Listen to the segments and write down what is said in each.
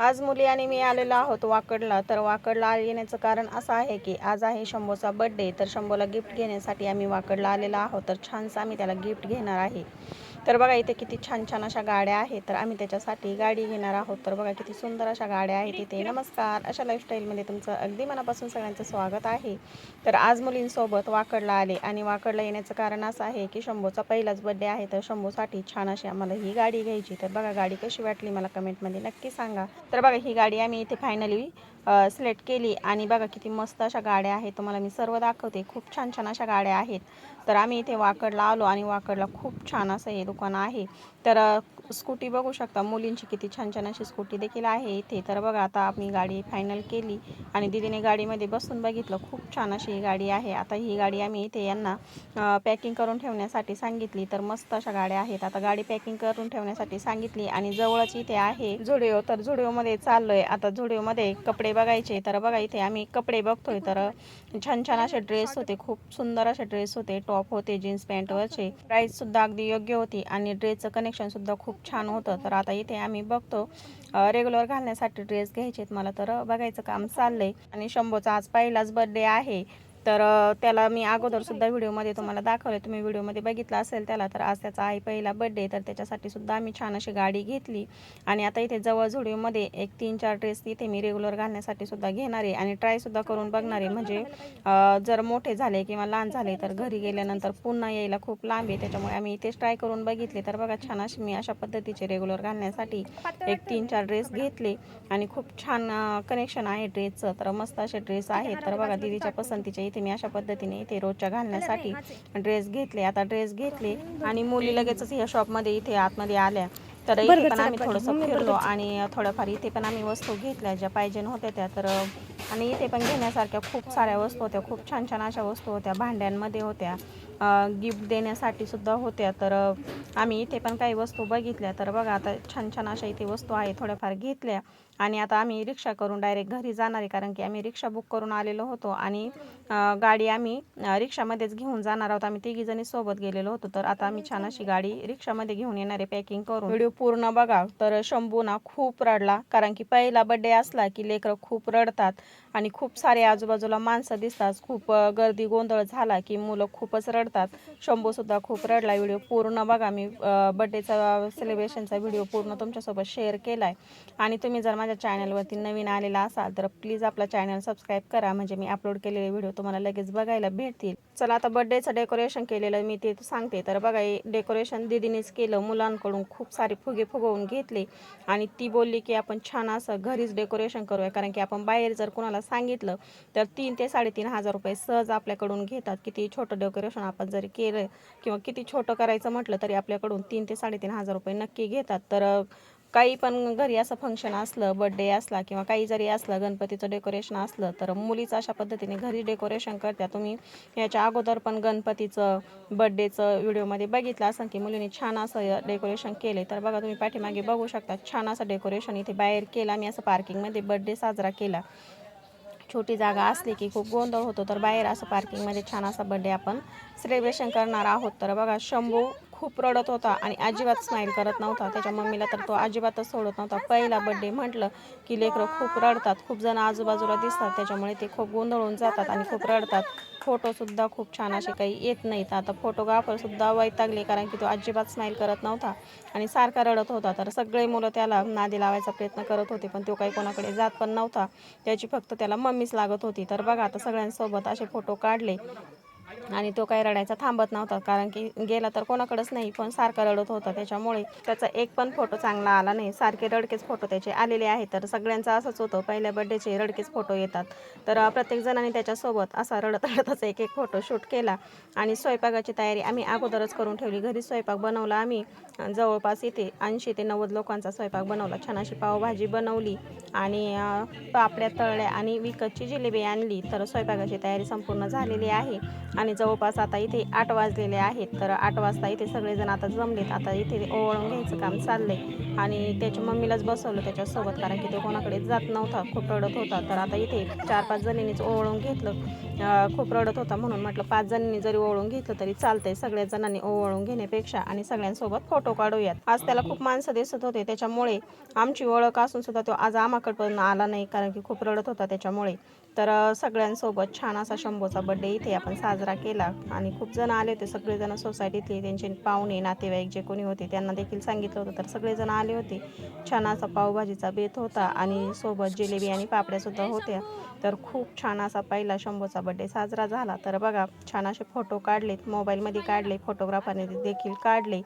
आज मुली आणि मी आलेलो आहोत वाकडला. तर वाकडला येण्याचं कारण असं आहे की आज आहे शंभूचा बड्डे तर शंभूला गिफ्ट घेण्यासाठी आम्ही वाकडला आलेलो आहोत. तर छानसा आम्ही त्याला गिफ्ट घेणार आहे. तर बघा इथे किती छान छान अशा गाड्या आहेत. तर आम्ही त्याच्यासाठी गाडी घेणार आहोत. तर बघा किती सुंदर अशा गाड्या आहेत इथे. नमस्कार. अशा लाईफस्टाईलमध्ये तुमचं अगदी मनापासून सगळ्यांचं स्वागत आहे. तर आज मुलींसोबत वाकडला आले आणि वाकडला येण्याचं कारण असं आहे की शंभूचा पहिलाच बड्डे आहे. तर शंभूसाठी छान अशी आम्हाला ही गाडी घ्यायची. तर बघा गाडी कशी वाटली मला कमेंटमध्ये नक्की सांगा. तर बघा ही गाडी आम्ही इथे फायनली सिलेक्ट केली आणि बघा किती मस्त अशा गाड्या आहेत. तुम्हाला मी सर्व दाखवते. खूप छान छान अशा गाड्या आहेत. तर आम्ही इथे वाकडला आलो आणि वाकडला खूप छान असं हे दुकान आहे. तर स्कूटी बघू शकता. मुलींची किती छान छान अशी स्कूटी देखील आहे इथे. तर बघा आता आम्ही गाडी फायनल केली आणि दिदीने गाडीमध्ये बसून बघितलं. खूप छान अशी ही गाडी आहे. आता ही गाडी आम्ही इथे यांना पॅकिंग करून ठेवण्यासाठी सांगितली. तर मस्त अशा गाड्या आहेत. आता गाडी पॅकिंग करून ठेवण्यासाठी सांगितली आणि जवळच इथे आहे झुडिओ. तर झुडिओमध्ये चाललोय. आता झुडिओमध्ये कपडे बघायचे. तर बघा इथे आम्ही कपडे बघतोय. तर छान छान असे ड्रेस होते. खूप सुंदर असे ड्रेस होते. टॉप होते जीन्स पॅन्टवरचे प्राईस सुद्धा अगदी योग्य होती आणि ड्रेसचं कनेक्ट सुद्धा खूप छान होतं. तर आता इथे आम्ही बघतो रेग्युलर घालण्यासाठी ड्रेस घ्यायचे आहेत मला तर बघायचं काम चाललंय. आणि शंभूचा आज पहिलाच बर्थडे आहे. तर त्याला मी अगोदर सुद्धा व्हिडिओमध्ये तुम्हाला दाखवले तुम्ही व्हिडिओमध्ये बघितलं असेल त्याला तर आज त्याचा आई पहिला बड्डे तर त्याच्यासाठी सुद्धा आम्ही छान अशी गाडी घेतली. आणि आता इथे जवळ झुडिओमध्ये एक तीन चार ड्रेस इथे मी रेग्युलर घालण्यासाठी सुद्धा घेणार आहे. आणि ट्रायसुद्धा करून बघणार आहे. म्हणजे जर मोठे झाले किंवा लहान झाले तर घरी गेल्यानंतर पुन्हा यायला खूप लांब आहे. त्याच्यामुळे आम्ही इथेच ट्राय करून बघितले. तर बघा छान अशी मी अशा पद्धतीचे रेग्युलर घालण्यासाठी एक तीन चार ड्रेस घेतले. आणि खूप छान कनेक्शन आहे ड्रेसचं तर मस्त असे ड्रेस आहेत. तर बघा दीदीच्या पसंतीचे इथे मी अशा पद्धतीने इथे रोजच्या घालण्यासाठी ड्रेस घेतले. आता ड्रेस घेतले आणि मुली लगेचच ह्या शॉपमध्ये इथे आतमध्ये आल्या. तर इथे पण आम्ही थोडंसं फिरलो आणि थोडंफार इथे पण आम्ही वस्तू घेतल्या ज्या पाहिजे होत्या त्या. तर आणि इथे पण घेण्यासारख्या खूप साऱ्या वस्तू होत्या. खूप छान छान अशा वस्तू होत्या. भांड्यांमध्ये होत्या. गिफ्ट देण्यासाठी सुद्धा होत्या. तर आम्ही इथे पण काही वस्तू बघितल्या. तर बघा आता छान छान अशा इथे वस्तू आहे थोड्याफार घेतल्या. आणि आता आम्ही रिक्षा करून डायरेक्ट घरी जाणार आहे. कारण की आम्ही रिक्षा बुक करून आलेलो होतो. आणि गाडी आम्ही रिक्षामध्येच घेऊन जाणार आहोत. आम्ही तिघीजणी सोबत गेलेलो होतो. तर आता आम्ही छान अशी गाडी रिक्षामध्ये घेऊन येणार आहे. पॅकिंग करून. व्हिडिओ पूर्ण बघा. तर शंभू ना खूप रडला. कारण की पहिला बड्डे असला की लेकरं खूप रडतात. आणि खूप सारे आजूबाजूला माणसं दिसतात. खूप गर्दी गोंधळ झाला की मुलं खूपच रडतात. शंभूसुद्धा खूप रडला व्हिडिओ पूर्ण बघा. मी बड्डेचा सेलिब्रेशनचा व्हिडिओ पूर्ण तुमच्यासोबत शेअर केला आहे आणि तुम्ही जर माझ्या चॅनलवरती नवीन आलेला असाल तर प्लीज आपला चॅनल सबस्क्राईब करा. म्हणजे मी अपलोड केलेले व्हिडिओ तुम्हाला लगेच बघायला भेटतील. चला आता बड्डेचं डेकोरेशन केलेलं मी ते सांगते. तर बघा डेकोरेशन दिदीनेच केलं. मुलांकडून खूप सारे फुगे फुगवून घेतले. आणि ती बोलली की आपण छान असं घरीच डेकोरेशन करूया. कारण की आपण बाहेर जर कोणाला सांगितलं तर तीन ते साडेतीन हजार रुपये सहज आपल्याकडून घेतात. किती छोटं डेकोरेशन आपण जरी केलं किंवा किती छोटं करायचं म्हटलं तरी आपल्याकडून तीन ते साडेतीन हजार रुपये नक्की घेतात. तर काही पण घरी असं फंक्शन असलं बड्डे असला किंवा काही जरी असलं गणपतीचं डेकोरेशन असलं तर मुलीचं अशा पद्धतीने घरी डेकोरेशन करत्या. तुम्ही याच्या अगोदर पण गणपतीचं बड्डेचं व्हिडिओमध्ये बघितलं असं की मुलीने छान असं डेकोरेशन केले तर बघा तुम्ही पाठीमागे बघू शकता छान असं डेकोरेशन इथे बाहेर केलं. आम्ही असं पार्किंगमध्ये बड्डे साजरा केला. छोटी जागा असली की खूप गोंधळ होतो तर बाहेर असं पार्किंगमध्ये छान असा बड्डे आपण सेलिब्रेशन करणार आहोत. तर बघा शंभू खूप रडत होता आणि अजिबात स्माईल करत नव्हता. त्याच्या मम्मीला तर तो अजिबातच सोडत नव्हता. पहिला बड्डे म्हटलं की लेकरं खूप रडतात. खूप जण आजूबाजूला दिसतात. त्याच्यामुळे ते खूप गोंधळून जातात आणि खूप रडतात. फोटोसुद्धा खूप छान असे काही येत नाहीत. आता फोटोग्राफरसुद्धा वैतागले कारण की तो अजिबात स्माईल करत नव्हता आणि सारखा रडत होता. तर सगळे मुलं त्याला नादी लावायचा प्रयत्न करत होते पण तो काही कोणाकडे जात पण नव्हता. त्याची फक्त त्याला मम्मीच लागत होती. तर बघा आता सगळ्यांसोबत असे फोटो काढले. आणि तो काही रडायचा थांबत नव्हता कारण की गेला तर कोणाकडेच नाही पण सारखा रडत होता. त्याच्यामुळे त्याचा एक पण फोटो चांगला आला नाही. सारखे रडकेच फोटो त्याचे आलेले आहेत. तर सगळ्यांचा असंच होतं. पहिल्या बड्डेचे रडकेच फोटो येतात. तर प्रत्येक जणांनी त्याच्यासोबत असा रडत रडतच एक एक फोटो शूट केला. आणि स्वयंपाकाची तयारी आम्ही अगोदरच करून ठेवली. घरी स्वयंपाक बनवला आम्ही. जवळपास इथे ऐंशी ते नव्वद लोकांचा स्वयंपाक बनवला. छान अशी पावभाजी बनवली. आणि पापड्या तळल्या आणि विकतची जिलेबी आणली. तर स्वयंपाकाची तयारी संपूर्ण झालेली आहे. आणि जवळपास आता इथे आठ वाजलेले आहेत. तर आठ वाजता इथे सगळेजण आता जमलेत. आता इथे ओवाळून घ्यायचं काम चाललंय. आणि त्याच्या मम्मीलाच बसवलं त्याच्यासोबत कारण की तो कोणाकडे जात नव्हता. खूप रडत होता. तर आता इथे चार पाच जणींनीच ओवळून घेतलं. खूप रडत होता म्हणून म्हटलं पाच जणींनी जरी ओवळून घेतलं तरी चालतंय. सगळ्या जणांनी ओवळून घेण्यापेक्षा आणि सगळ्यांसोबत फोटो काढूयात. आज त्याला खूप माणसं दिसत होते. त्याच्यामुळे आमची ओळख असून सुद्धा तो आज आम्हाकडे पण आला नाही कारण की खूप रडत होता त्याच्यामुळे. तर सगळ्यांसोबत छान असा शंभूचा बड्डे इथे आपण साजरा केला. आणि खूप जण आले होते सगळेजण सोसायटीतले त्यांचे पाहुणे नातेवाईक जे कोणी होते त्यांना देखील सांगितलं होतं. तर सगळेजण आले होते. छान असा पावभाजीचा बेत होता आणि सोबत जिलेबी आणि पापड्यासुद्धा होत्या. तर खूप छान असा पहिला शंभूचा बड्डे साजरा झाला. तर बघा छान असे फोटो काढलेत. मोबाईलमध्ये काढले फोटोग्राफरने देखील काढले.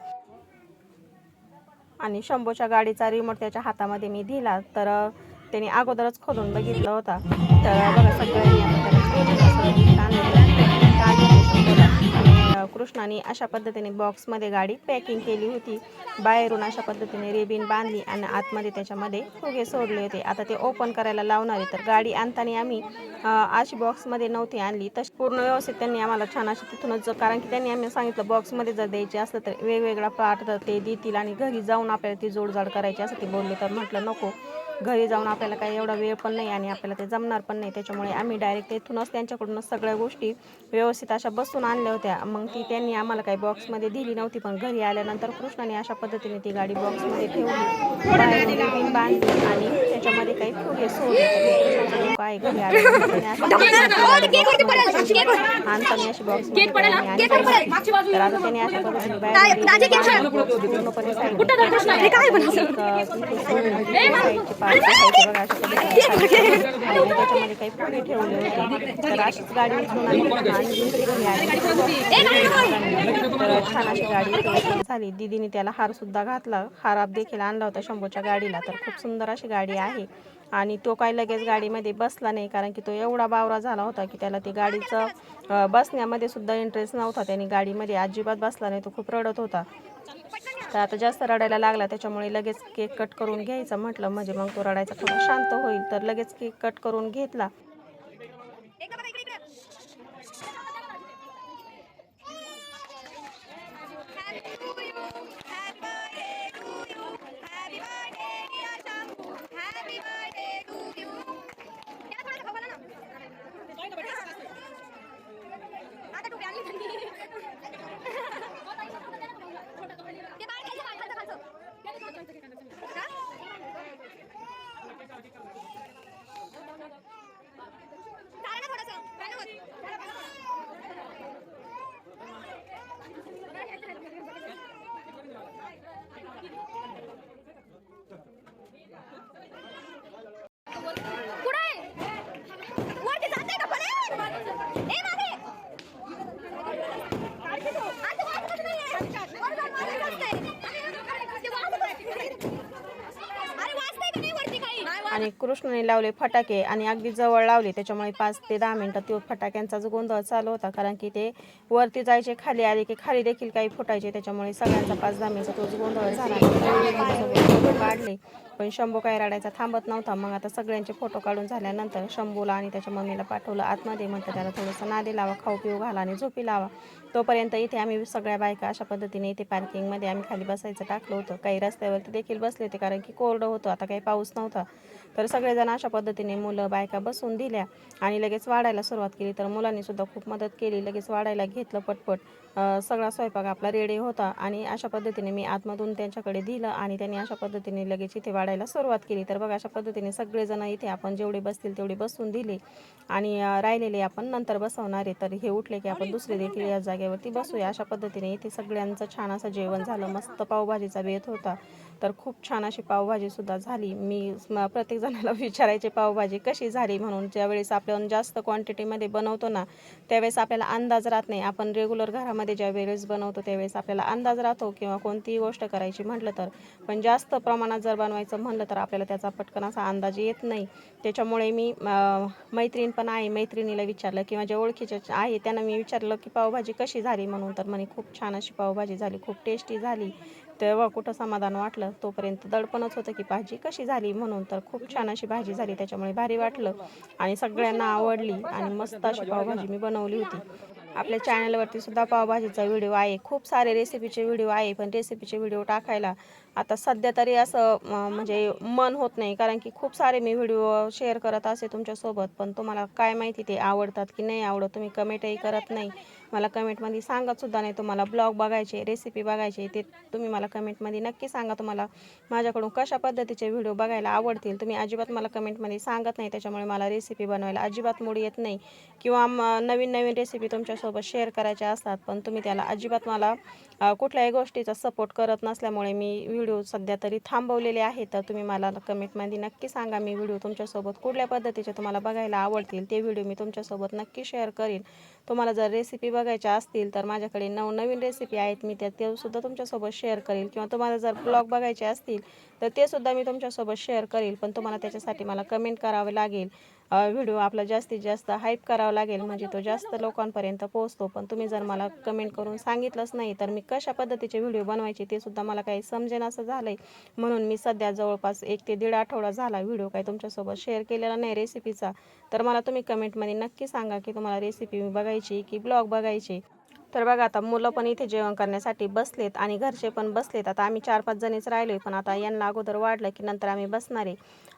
आणि शंभूच्या गाडीचा रिमोट त्याच्या हातामध्ये मी दिला. तर त्याने अगोदरच खोलून बघितलं होता. तर बघा सगळ्यांनी आता कृष्णाने अशा पद्धतीने बॉक्समध्ये गाडी पॅकिंग केली होती. बाहेरून अशा पद्धतीने रेबीन बांधली आणि आतमध्ये त्याच्यामध्ये फुगे सोडले होते. आता ते ओपन करायला लावणारे तर गाडी आणताना आम्ही अशी बॉक्समध्ये नव्हती आणली. तशी पूर्ण व्यवस्थित त्यांनी आम्हाला छान अशी तिथूनच कारण की त्यांनी आम्ही सांगितलं बॉक्समध्ये जर द्यायची असलं तर वेगवेगळा पार्ट तर ते देतील आणि घरी जाऊन आपल्याला ती जोडजाड करायची असं ते बोलले तर म्हटलं नको. घरी जाऊन आपल्याला काही एवढा वेळ पण नाही आणि आपल्याला ते जमणार पण नाही. त्याच्यामुळे आम्ही डायरेक्ट इथूनच त्यांच्याकडूनच सगळ्या गोष्टी व्यवस्थित अशा बसून आणल्या होत्या. मग ती त्यांनी आम्हाला काही बॉक्समध्ये दिली नव्हती पण घरी आल्यानंतर कृष्णाने अशा पद्धतीने ती गाडी बॉक्समध्ये ठेवली. रिबीन बांधली आणि त्याच्यामध्ये काही फुगे सोडले. घरी त्याने अशा आणि तर आता त्याने अशा पद्धतीने बाहेर पूर्णपणे त्याच्यामध्ये काही फुगे ठेवले होते तर अशीच गाडी उचलून आली आणि दुसरी घरी आली तर छान अशी गाडी झाली. दिदीने त्याला हार सुद्धा घातला. हार देखील आणला होता शंभूच्या गाडीला. तर खूप सुंदर अशी गाडी आहे. आणि तो काय लगेच गाडीमध्ये बसला नाही कारण की तो एवढा बावरा झाला होता की त्याला ती गाडीचं बसण्यामध्ये सुद्धा इंटरेस्ट नव्हता. त्याने गाडीमध्ये अजिबात बसला नाही. तो खूप रडत होता. तर आता जास्त रडायला लागला त्याच्यामुळे लगेच केक कट करून घ्यायचा म्हटलं. म्हणजे मग तो रडायचा थोडा शांत होईल. तर लगेच केक कट करून घेतला पुढे वरती जाते का पण ए मागे आता वाजतच नाहीये. वर जाऊन वाजतच नाही. ते वाजतच- अरे वाजतंय का नाही वरती काही आणि कृष्णने लावले फटाके आणि अगदी जवळ लावले. त्याच्यामुळे पाच ते दहा मिनटं तो फटाक्यांचा जो गोंधळ चालू होता कारण की ते वरती जायचे खाली आले की खाली देखील काही फुटायचे. त्याच्यामुळे सगळ्यांचा पाच दहा मिनिटचा तोच गोंधळ झाला. काढले पण शंभू काय रडायचा थांबत नव्हता. मग आता सगळ्यांचे फोटो काढून झाल्यानंतर शंभूला आणि त्याच्या मम्मीला पाठवलं आतमध्ये. म्हटलं त्याला थोडंसं नादे लावा खाऊ पिऊ घाला आणि झोपी लावा. तोपर्यंत इथे आम्ही सगळ्या बायका अशा पद्धतीने इथे पार्किंगमध्ये आम्ही खाली बसायचं टाकलं होतं. काही रस्त्यावरती देखील बसले होते कारण की कोरडं होतं. आता काही पाऊस नव्हता. तर सगळेजण अशा पद्धतीने मुलं बायका बसून दिल्या आणि लगेच वाढायला सुरुवात केली. तर मुलांनी सुद्धा खूप मदत केली. लगेच वाढायला घेतलं पटपट. सगळा स्वयंपाक आपला रेडी होता आणि अशा पद्धतीने मी आतमधून त्यांच्याकडे दिलं आणि त्यांनी अशा पद्धतीने लगेच इथे वाढायला सुरुवात केली. तर बघा अशा पद्धतीने सगळेजण इथे आपण जेवढे बसतील तेवढे बसून दिले आणि राहिलेले आपण नंतर बसवणार आहे. तर हे उठले की आपण दुसरे देखील या जागेवरती बसूया. अशा पद्धतीने इथे सगळ्यांचं छान असं जेवण झालं. मस्त पावभाजीचा बेत होता. तर खूप छान अशी पावभाजीसुद्धा झाली. मी प्रत्येक जणाला विचारायचे पावभाजी कशी झाली? म्हणून ज्यावेळेस आपण जास्त क्वांटिटीमध्ये बनवतो ना त्यावेळेस आपल्याला अंदाज राहत नाही. आपण रेग्युलर घरामध्ये ज्या वेळेस बनवतो त्यावेळेस आपल्याला अंदाज राहतो किंवा कोणतीही गोष्ट करायची म्हटलं तर. पण जास्त प्रमाणात जर बनवायचं म्हणलं तर आपल्याला त्याचा पटकन असा अंदाज येत नाही. त्याच्यामुळे मी मैत्रीण पण आहे. मैत्रिणीला विचारलं किंवा जे ओळखीचे आहे त्यांना मी विचारलं की पावभाजी कशी झाली? म्हणून तर म्हणे खूप छान अशी पावभाजी झाली. खूप टेस्टी झाली. तेव्हा कुठं समाधान वाटलं तोपर्यंत दडपणच होतं की भाजी कशी झाली म्हणून. तर खूप छान अशी भाजी झाली त्याच्यामुळे भारी वाटलं. आणि सगळ्यांना आवडली आणि मस्त अशी पावभाजी मी बनवली होती. आपल्या चॅनलवरती सुद्धा पावभाजीचा व्हिडिओ आहे. खूप सारे रेसिपीचे व्हिडिओ आहे पण रेसिपीचे व्हिडिओ टाकायला आता सध्या तरी असं म्हणजे मन होत नाही. कारण की खूप सारे मी व्हिडिओ शेअर करत असे तुमच्यासोबत पण तुम्हाला काय माहिती ते आवडतात की नाही आवडत तुम्ही कमेंटही करत नाही. मला कमेंटमध्ये सांगतसुद्धा नाही तुम्हाला ब्लॉग बघायचे रेसिपी बघायचे ते तुम्ही मला कमेंटमध्ये नक्की सांगा तुम्हाला माझ्याकडून कशा पद्धतीचे व्हिडिओ बघायला आवडतील. तुम्ही अजिबात मला कमेंटमध्ये सांगत नाही त्याच्यामुळे मला रेसिपी बनवायला अजिबात मूड येत नाही. किंवा नवीन नवीन रेसिपी तुमच्यासोबत शेअर करायच्या असतात पण तुम्ही त्याला अजिबात मला कुठल्याही गोष्टीचा सपोर्ट करत नसल्यामुळे मी व्हिडिओ सध्या तरी थांबवलेले आहेत. तर तुम्ही मला कमेंटमध्ये नक्की सांगा मी व्हिडिओ तुमच्यासोबत कुठल्या पद्धतीचे तुम्हाला बघायला आवडतील ते व्हिडिओ मी तुमच्यासोबत नक्की शेअर करीन. तुम्हाला जर रेसिपी बघ बघायच्या असतील तर माझ्याकडे नवनवीन रेसिपी आहेत मी त्या तेसुद्धा तुमच्यासोबत शेअर करेल. किंवा तुम्हाला जर ब्लॉग बघायचे असतील तर ते सुद्धा मी तुमच्यासोबत शेअर करेल. पण तुम्हाला त्याच्यासाठी मला कमेंट करावे लागेल. व्हिडिओ आपला जास्तीत जास्त हाईप करावा लागेल म्हणजे तो जास्त लोकांपर्यंत पोहोचतो. पण तुम्ही जर मला कमेंट करून सांगितलंच नाही तर मी कशा पद्धतीचे व्हिडिओ बनवायचे ते सुद्धा मला काही समजेन असं झालं आहे म्हणून मी सध्या जवळपास एक ते दीड आठवडा झाला व्हिडिओ काही तुमच्यासोबत शेअर केलेला नाही रेसिपीचा तर मला तुम्ही कमेंटमध्ये नक्की सांगा की तुम्हाला रेसिपी बघायची की ब्लॉग बघायची. तर बघा आता मुलं पण इथे जेवण करण्यासाठी बसलेत आणि घरचे पण बसलेत. आता आम्ही चार पाच जणीच राहिलोय पण आता यांना अगोदर वाढलं की नंतर आम्ही बसणार आहे.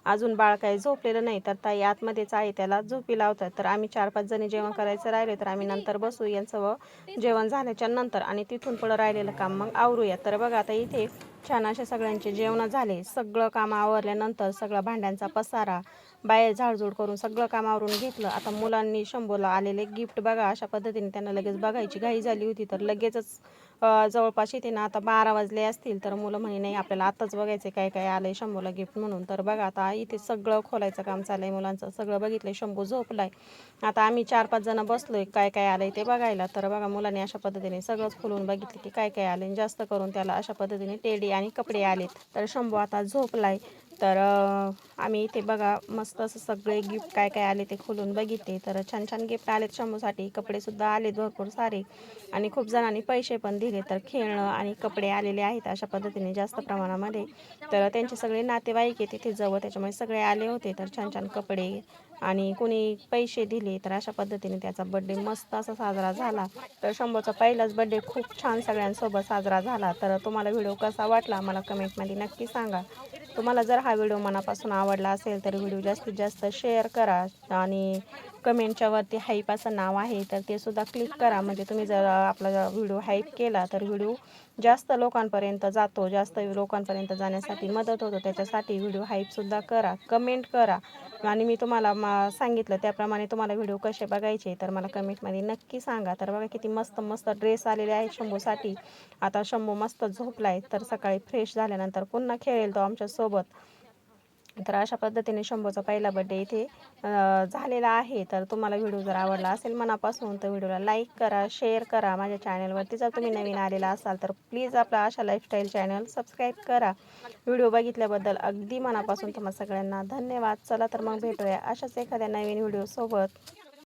अजून बाळ काही झोपलेलं नाही तर ताई आतमध्येच आहे त्याला झोपी लावतात. तर आम्ही चार पाच जणी जेवण करायचं राहिलो तर आम्ही नंतर बसू यांचं व जेवण झाल्याच्यानंतर आणि तिथून पुढं राहिलेलं काम मग आवरूया. तर बघा आता इथे छान असे सगळ्यांचे जेवण झाले. सगळं काम आवरल्यानंतर सगळं भांड्यांचा पसारा बाहेर झाडझूड करून सगळं काम आवरून घेतलं. आता मुलांनी शंभूला आलेले गिफ्ट बघा अशा पद्धतीने त्यांना लगेच बघायची. घाई झाली होती तर लगेचच जवळपास येते ना आता बारा वाजले असतील तर मुलं म्हणे नाही आपल्याला आताच बघायचं काय काय आलंय शंभूला गिफ्ट म्हणून. तर बघा आता इथे सगळं खोलायचं काम चाललंय मुलांचं. सगळं बघितलंय शंभू झोपलाय. आता आम्ही चार पाच जण बसलोय काय काय आलंय ते बघायला. तर बघा मुलांनी अशा पद्धतीने सगळंच खोलून बघितलं की काय काय आलंय. जास्त करून त्याला अशा पद्धतीने टेडी आणि कपडे आलेत. तर शंभू आता झोपलाय. तर आम्ही इथे बघा मस्त असं सगळे गिफ्ट काय काय आले ते खोलून बघितले. तर छान छान गिफ्ट आलेत शंभूसाठी. कपडेसुद्धा आलेत भरपूर सारे. आणि खूप जणांनी पैसे पण दिले. तर खेळणं आणि कपडे आलेले आहेत अशा पद्धतीने जास्त प्रमाणामध्ये. तर त्यांचे सगळे नातेवाईक आहे तिथे जवळ. त्याच्यामुळे सगळे आले होते. तर छान छान कपडे आणि कोणी पैसे दिले तर अशा पद्धतीने त्याचा बड्डे मस्त असा साजरा झाला. तर शंभूचा पहिलाच बड्डे खूप छान सगळ्यांसोबत साजरा झाला. तर तुम्हाला व्हिडिओ कसा वाटला मला कमेंटमध्ये नक्की सांगा. तुम्हाला जर हा व्हिडिओ मनापासून आवडला असेल तर व्हिडिओ जास्तीत जास्त शेअर करा आणि कमेंटच्या वरती हाईप असं नाव आहे तर ते सुद्धा क्लिक करा. म्हणजे तुम्ही जर आपला व्हिडिओ हाईप केला तर व्हिडिओ जास्त लोकांपर्यंत जातो. जास्त लोकांपर्यंत जाण्यासाठी मदत होतो. त्याच्यासाठी व्हिडिओ हाईपसुद्धा करा. कमेंट करा. आणि मी तुम्हाला मा सांगितलं त्याप्रमाणे तुम्हाला व्हिडिओ कसे बघायचे तर मला कमेंटमध्ये नक्की सांगा. तर बघा किती मस्त मस्त ड्रेस आलेले आहेत शंभूसाठी. आता शंभू मस्त झोपला आहे तर सकाळी फ्रेश झाल्यानंतर पुन्हा खेळेल तो आमच्यासोबत. तर अशा पद्धतीने शंभूचा पहिला बड्डे इथे झालेला आहे. तर तुम्हाला व्हिडिओ जर आवडला असेल मनापासून तर व्हिडिओला लाईक करा शेअर करा. माझ्या चॅनलवरती जर तुम्ही नवीन आलेला असाल तर प्लीज आपला अशा लाईफस्टाईल चॅनल सबस्क्राईब करा. व्हिडिओ बघितल्याबद्दल अगदी मनापासून तुम्हाला सगळ्यांना धन्यवाद. चला तर मग भेटूया अशाच एखाद्या नवीन व्हिडिओसोबत